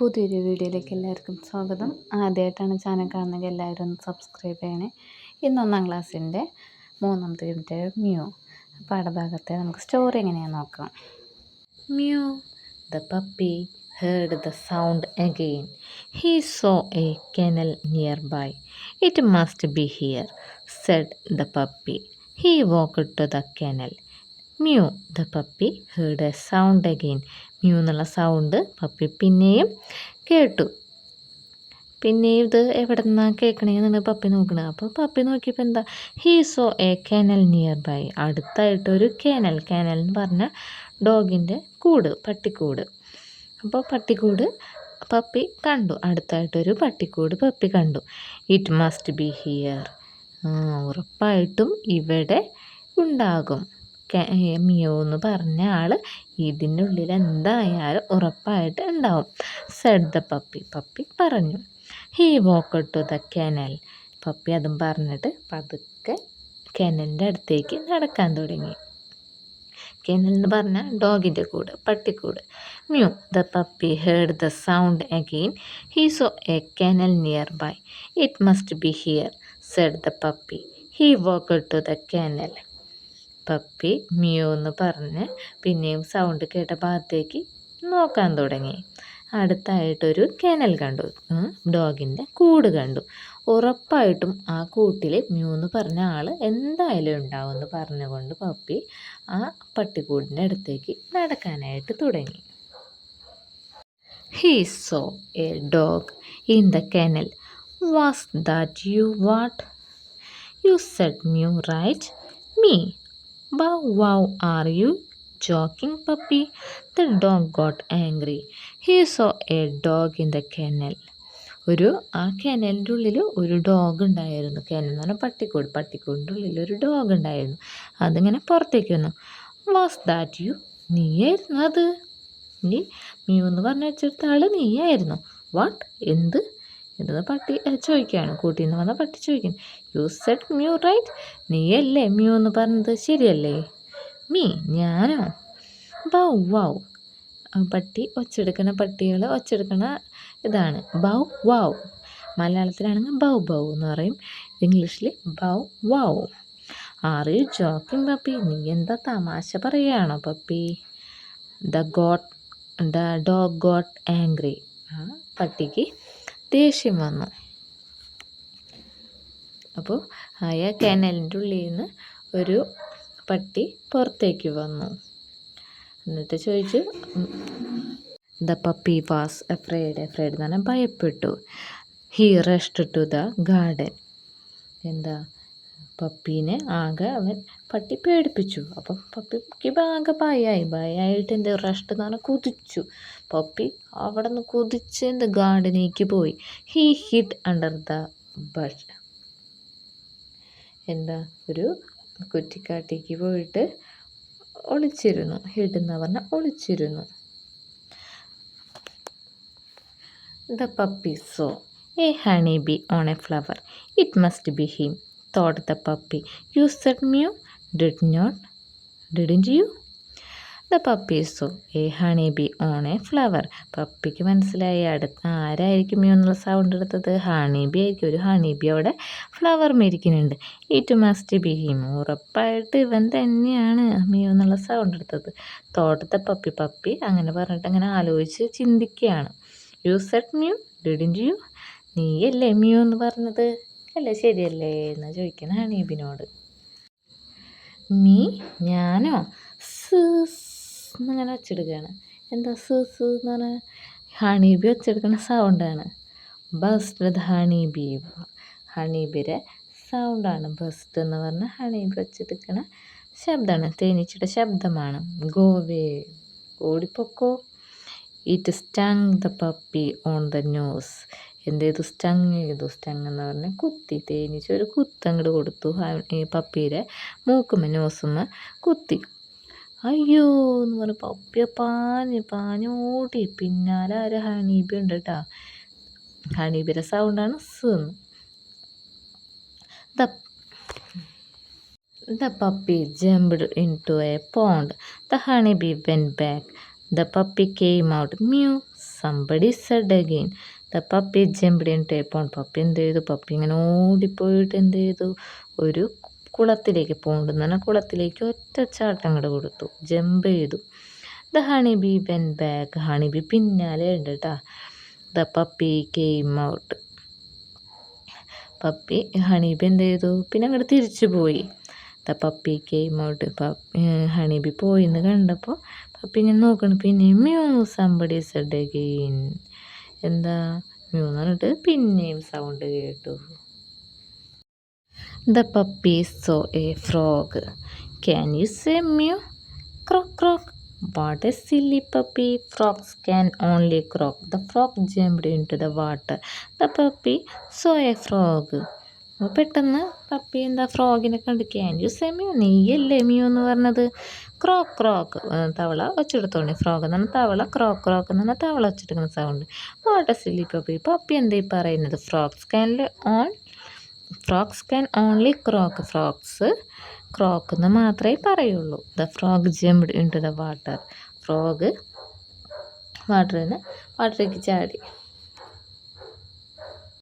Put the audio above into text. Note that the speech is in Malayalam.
പുതിയൊരു വീഡിയോയിലേക്ക് എല്ലാവർക്കും സ്വാഗതം. ആദ്യമായിട്ടാണ് ചാനൽ കാണുന്നതെങ്കിൽ എല്ലാവരും ഒന്ന് സബ്സ്ക്രൈബ് ചെയ്യണേ. ഇന്ന് ഒന്നാം ക്ലാസ്സിന്റെ മൂന്നാമത്തെ യൂണിറ്റ് മ്യൂ. പാഠഭാഗത്തെ നമുക്ക് സ്റ്റോറി എങ്ങനെയാണെന്ന് നോക്കാം. Mew the puppy heard the sound again. He saw a kennel nearby. It must be here said the puppy. He walk to the kennel. Mew the puppy heard a sound again. Mew എന്നുള്ള സൗണ്ട് പപ്പി പിന്നെയും കേട്ടു. പിന്നെ ഇത് എവിടെ നിന്നാണ് കേൾക്കണേന്നാണ് പപ്പി നോക്കണത് അപ്പോൾ പപ്പി നോക്കിയപ്പോൾ എന്താ? He saw a kennel near by അടുത്തായിട്ടൊരു kennel kennel എന്ന് പറഞ്ഞാൽ ഡോഗിന്റെ കൂട് പട്ടിക്കൂട്. അപ്പോൾ പട്ടിക്കൂട് പപ്പി കണ്ടു. അടുത്തായിട്ടൊരു പട്ടിക്കൂട് പപ്പി കണ്ടു. ഇറ്റ് മസ്റ്റ് ബി ഹിയർ ഉറപ്പായിട്ടും ഇവിടെ ഉണ്ടാകും. മിയോ എന്ന് പറഞ്ഞ ആൾ ഇതിന്റെ ഉള്ളിൽ എന്തായാലും ഉറപ്പായിട്ട് ഉണ്ടാവും. സെഡ് ദ പപ്പി പപ്പി പറഞ്ഞു. He walk to the kennel puppy അതും പറഞ്ഞിട്ട് പതുക്കെ കെനലിന്റെ അടുത്തേക്ക് നടക്കാൻ തുടങ്ങി. കെനൽ എന്ന് പറഞ്ഞാൽ ഡോഗിന്റെ കൂട് പട്ടിക്കൂട്. Mew the puppy heard the sound again he saw a kennel nearby it must be here said the puppy he walk to the kennel puppy meow എന്ന് പറഞ്ഞ് പിന്നെയും സൗണ്ട് കേട്ട ഭാഗത്തേക്ക് നോക്കാൻ തുടങ്ങി. അടുത്തായിട്ടൊരു കെനൽ കണ്ടു. ഡോഗിന്റെ കൂട് കണ്ടു. ഉറപ്പായിട്ടും ആ കൂട്ടിൽ മ്യൂ എന്ന് പറഞ്ഞ ആൾ എന്തായാലും ഉണ്ടാവും എന്ന് പറഞ്ഞുകൊണ്ട് പപ്പി ആ പട്ടിക്കൂടിന്റെ അടുത്തേക്ക് നടക്കാനായിട്ട് തുടങ്ങി. He saw a dog in the kennel was that you what you said mew right me Bow wow, are you joking, puppy? The dog got angry. He saw a dog in the kennel. ഒരു ആ കെനലിന്റെ ഉള്ളിൽ ഒരു ഡോഗ് ഉണ്ടായിരുന്നു. കെനൽ എന്ന് പറഞ്ഞാൽ പട്ടിക്കൂട്. പട്ടിക്കൂടിന്റെ ഉള്ളിൽ ഒരു ഡോഗ് ഉണ്ടായിരുന്നു. അതിങ്ങനെ പുറത്തേക്ക് വന്നു. വാസ് ദാറ്റ് യു നീയായിരുന്നു അത്. നീ മ്യൂ എന്ന് പറഞ്ഞ വെച്ചെടുത്ത ആൾ നീയായിരുന്നു. വാട്ട് എന്ത്? എന്തെന്ന് പട്ടി ചോദിക്കുകയാണ്. കൂട്ടിൽ നിന്ന് വന്ന പട്ടി ചോദിക്കുന്നു. യു സെഡ് മ്യൂ റൈറ്റ് നീയല്ലേ മ്യൂ എന്ന് പറഞ്ഞത്? ശരിയല്ലേ? മീ ഞാനോ? Bow wow. പട്ടി ഒച്ചെടുക്കണ പട്ടികൾ ഒച്ചെടുക്കണ ഇതാണ്. Bow wow. മലയാളത്തിലാണെങ്കിൽ ബൗ ബൗ എന്ന് പറയും. ഇംഗ്ലീഷിൽ bow wow. Are you joking puppy? നീ എന്താ തമാശ പറയുകയാണോ puppy? The got the dog got angry പട്ടിക്ക് ദേഷ്യം വന്നു. അപ്പോൾ ആയ കനലിന്റെ ഉള്ളിൽ നിന്ന് ഒരു പട്ടി പുറത്തേക്ക് വന്നു. എന്നിട്ട് ചോദിച്ചു the puppy was afraid afraid എന്ന് പറഞ്ഞാൽ ഭയപ്പെട്ടു. He rest to the garden എന്താ? പപ്പീനെ ആകെ അവൻ പട്ടി പേടിപ്പിച്ചു. അപ്പം പപ്പിക്ക് ആകെ ഭയമായി ഭയമായിട്ട് എന്ത് റെസ്റ്റ് എന്ന് പറഞ്ഞാൽ കുതിച്ചു. പപ്പി അവിടെ നിന്ന് കുതിച്ച് എന്ത് ഗാർഡനിലേക്ക് പോയി. He hid under the bush എന്താ ഒരു കുറ്റിക്കാട്ടിക്ക് പോയിട്ട് ഒളിച്ചിരുന്നു. ഹിഡെന്ന് പറഞ്ഞാൽ ഒളിച്ചിരുന്നു. The puppy saw a honey bee on a flower. It must be him. Thought the puppy. You said mew. Did not. Didn't you? The puppy saw a honey bee on a flower പപ്പിക്ക് മനസ്സിലായി അടുത്ത ആരായിരിക്കും എന്നുള്ള സൗണ്ട് എടുത്തത്? ഹണി ബി ആയിരിക്കും. ഒരു ഹണി ബി അവിടെ ഫ്ലവർ മേരിക്കുന്നുണ്ട് ഇറ്റ് മസ്റ്റ് ബി ഹിം ഉറപ്പായിട്ട് ഇവൻ തന്നെയാണ് മ്യൂ സൗണ്ട് എടുത്തത്. തോട്ടത്തെ പപ്പി പപ്പി അങ്ങനെ പറഞ്ഞിട്ട് അങ്ങനെ ആലോചിച്ച് ചിന്തിക്കുകയാണ്. You said mew didn't you നീയല്ലേ മ്യൂ എന്ന് പറഞ്ഞത്? അല്ലേ? ശരിയല്ലേ? എന്ന് ചോദിക്കുന്ന ഹണീബിനോട് മീ ഞാനോ? സ് എന്നിങ്ങനെ വെച്ചെടുക്കുകയാണ്. എന്താ സു സു എന്ന് പറഞ്ഞാൽ ഹണീബി വെച്ചെടുക്കുന്ന സൗണ്ടാണ് ബസ്റ്റ് വിത്ത് ഹണീബി. ഹണീബിയുടെ സൗണ്ടാണ് ബസ്റ്റ് എന്ന് പറഞ്ഞാൽ ഹണീബി വെച്ചെടുക്കുന്ന ശബ്ദമാണ്. തേനീച്ചയുടെ ശബ്ദമാണ്. Go away. ഓടിപ്പൊക്കോ. It stung the puppy on the nose എന്ത് ചെയ്തു സ്റ്റങ് ചെയ്തു. സ്റ്റങ് എന്ന് പറഞ്ഞാൽ കുത്തി. തേനീച്ച ഒരു കുത്തങ്ങോട്ട് കൊടുത്തു. ഈ പപ്പീരെ മൂക്കുമ്മ നോസുമ്മ കുത്തി. അയ്യോ എന്ന് പറഞ്ഞ് പപ്പിയ പാഞ്ഞ് പാഞ്ഞ് ഓടി. പിന്നാലെ ഒരു ഹണീബി ഉണ്ട് കേട്ടോ ഹണീബിയുടെ സൗണ്ടാണ് സ് ദ. The puppy jumped into a pond the honeybee went back the puppy came out mew somebody said again the puppy jumped in pond puppy എന്ത് ചെയ്തു? പപ്പി ഇങ്ങനെ ഓടിപ്പോയിട്ട് എന്ത് ചെയ്തു? ഒരു കുളത്തിലേക്ക് പോണ്ടുന്ന കുളത്തിലേക്ക് ഒറ്റ ചാട്ടം കൂടെ കൊടുത്തു. ജമ്പ് ചെയ്തു. The honey bee went back. Honey bee പിന്നാലെ ഉണ്ട് കേട്ടോ the puppy came out puppy honey bee എന്ത് ചെയ്തു? പിന്നെ അങ്ങോട്ട് തിരിച്ചു പോയി. The puppy came out honey bee പോയിന്ന് കണ്ടപ്പോൾ പപ്പി ഇങ്ങനെ നോക്കണം. പിന്നെ മ്യൂ സമ്പടി സെഡ് ഗെയിൻ എന്താ? മ്യൂന്ന് പറഞ്ഞിട്ട് പിന്നെയും സൗണ്ട് കേട്ടു. The puppy saw a frog can you say mew croak croak what a silly puppy frogs can only croak the frog jumped into the water the puppy saw a frog അപ്പോൾ പെട്ടെന്ന് പപ്പി എന്താ ഫ്രോഗിനെ കണ്ട് ക്യാൻ യു സേ മ്യൂ നീയല്ലേ മ്യൂ എന്ന് പറഞ്ഞത്? ക്രോക്ക് ക്രോക്ക് തവള ഒച്ചെടുത്തോണ്ടി ഫ്രോഗ് എന്ന് പറഞ്ഞാൽ തവള ക്രോക്ക് ക്രോക്ക് എന്ന് പറഞ്ഞാൽ തവള ഒച്ചെടുക്കുന്ന sound water silly puppy puppy എന്താ ഈ പറയുന്നത് frogs can on frogs can only croak frogs croak എന്ന് മാത്രമേ പറയുള്ളൂ. The frog jumped into the water frog വാട്ടറിൽ നിന്ന് വാട്ടറിലേക്ക് ചാടി.